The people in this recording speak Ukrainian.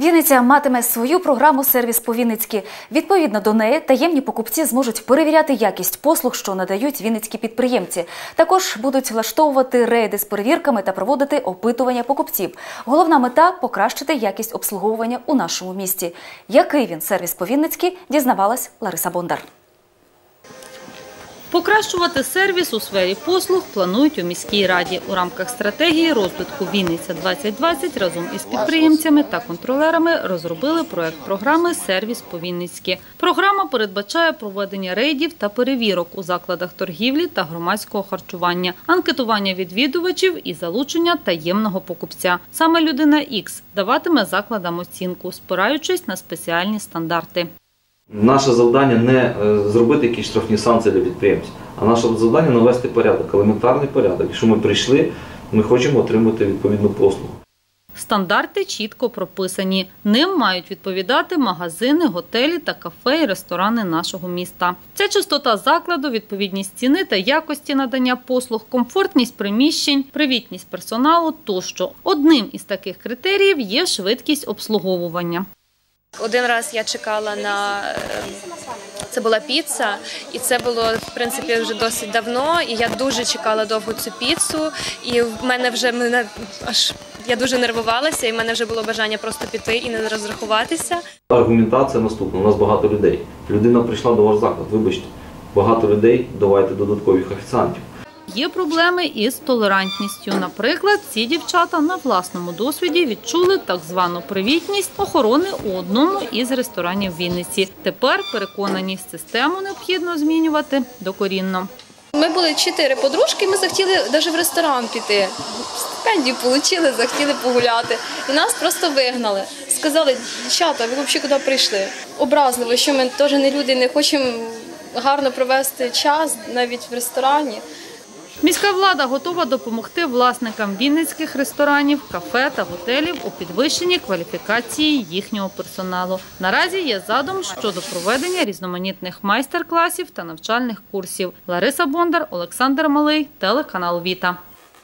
Вінниця матиме свою програму сервіс по-вінницьки. Відповідно до неї, таємні покупці зможуть перевіряти якість послуг, що надають вінницькі підприємці. Також будуть влаштовувати рейди з перевірками та проводити опитування покупців. Головна мета покращити якість обслуговування у нашому місті. Який він сервіс по-вінницьки, дізнавалась Лариса Бондар. Покращувати сервіс у сфері послуг планують у міській раді у рамках стратегії розвитку Вінниця 2020 разом із підприємцями та контролерами розробили проект програми Сервіс по Вінницьки. Програма передбачає проведення рейдів та перевірок у закладах торгівлі та громадського харчування, анкетування відвідувачів і залучення таємного покупця. Саме людина X даватиме закладам оцінку, спираючись на спеціальні стандарти. Наше завдання не е, зробити якісь штрафні санкції для підприємців, а наше завдання навести порядок, елементарний порядок. Якщо ми прийшли, ми хочемо отримати відповідну послугу. Стандарти чітко прописані. Ним мають відповідати магазини, готелі та кафе і ресторани нашого міста. Ця чистота закладу, відповідність ціни та якості надання послуг, комфортність приміщень, привітність персоналу тощо. Одним із таких критеріїв є швидкість обслуговування. Один раз я чекала на е, це була піца, і це було в принципі вже досить давно. І я дуже чекала довго цю піцу. І в мене вже мене аж я дуже нервувалася, і в мене вже було бажання просто піти і не розрахуватися. Аргументація наступна: у нас багато людей. Людина прийшла до ваш заклад. Вибачте, багато людей. Давайте додаткових офіціантів. Є проблеми із толерантністю. Наприклад, ці дівчата на власному досвіді відчули так звану привітність охорони у одному із ресторанів Вінниці. Тепер переконані, систему необхідно змінювати докорінно. Ми були чотири подружки, ми захотіли навіть в ресторан піти. Стипендію отримали, захотіли погуляти. І нас просто вигнали. Сказали, дівчата, ви взагалі куди прийшли? Образливо, що ми теж не люди, не хочемо гарно провести час навіть в ресторані. Міська влада готова допомогти власникам вінницьких ресторанів, кафе та готелів у підвищенні кваліфікації їхнього персоналу. Наразі є задум щодо проведення різноманітних майстер-класів та навчальних курсів. Лариса Бондар, Олександр Малий, телеканал Віта.